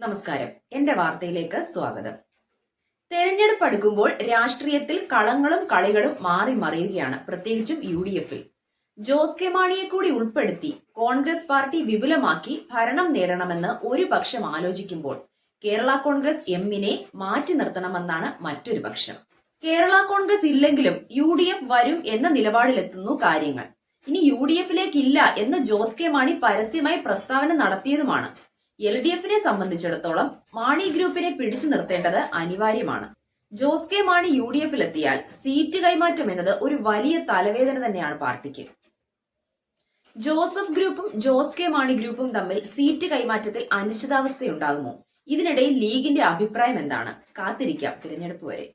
നമസ്കാരം. എന്റെ വാർത്തയിലേക്ക് സ്വാഗതം. തെരഞ്ഞെടുപ്പ് അടുക്കുമ്പോൾ രാഷ്ട്രീയത്തിൽ കളങ്ങളും കളികളും മാറി മറിയുകയാണ് പ്രത്യേകിച്ചും യു ഡി എഫിൽ ജോസ് കെ മാണിയെ കൂടി ഉൾപ്പെടുത്തി കോൺഗ്രസ് പാർട്ടി വിപുലമാക്കി ഭരണം നേടണമെന്ന് ഒരു പക്ഷം ആലോചിക്കുമ്പോൾ കേരള കോൺഗ്രസ് എമ്മിനെ മാറ്റി നിർത്തണമെന്നാണ് മറ്റൊരു പക്ഷം. കേരള കോൺഗ്രസ് ഇല്ലെങ്കിലും യു ഡി എഫ് വരും എന്ന നിലപാടിലെത്തുന്നു കാര്യങ്ങൾ. ഇനി യു ഡി എഫിലേക്കില്ല എന്ന് ജോസ് കെ മാണി പരസ്യമായി പ്രസ്താവന നടത്തിയതുമാണ് എൽ ഡി എഫിനെ സംബന്ധിച്ചിടത്തോളം മാണി ഗ്രൂപ്പിനെ പിടിച്ചു നിർത്തേണ്ടത് അനിവാര്യമാണ്. Jose K Mani U D എഫിലെത്തിയാൽ seat കൈമാറ്റം എന്നത് ഒരു വലിയ തലവേദന തന്നെയാണ് പാർട്ടിക്ക്. ജോസഫ് ഗ്രൂപ്പും ജോസ് കെ മാണി ഗ്രൂപ്പും തമ്മിൽ സീറ്റ് കൈമാറ്റത്തിൽ അനിശ്ചിതാവസ്ഥയുണ്ടാകുമോ? ഇതിനിടയിൽ ലീഗിന്റെ അഭിപ്രായം എന്താണ്? കാത്തിരിക്കാം. തിരഞ്ഞെടുപ്പ് വരെ.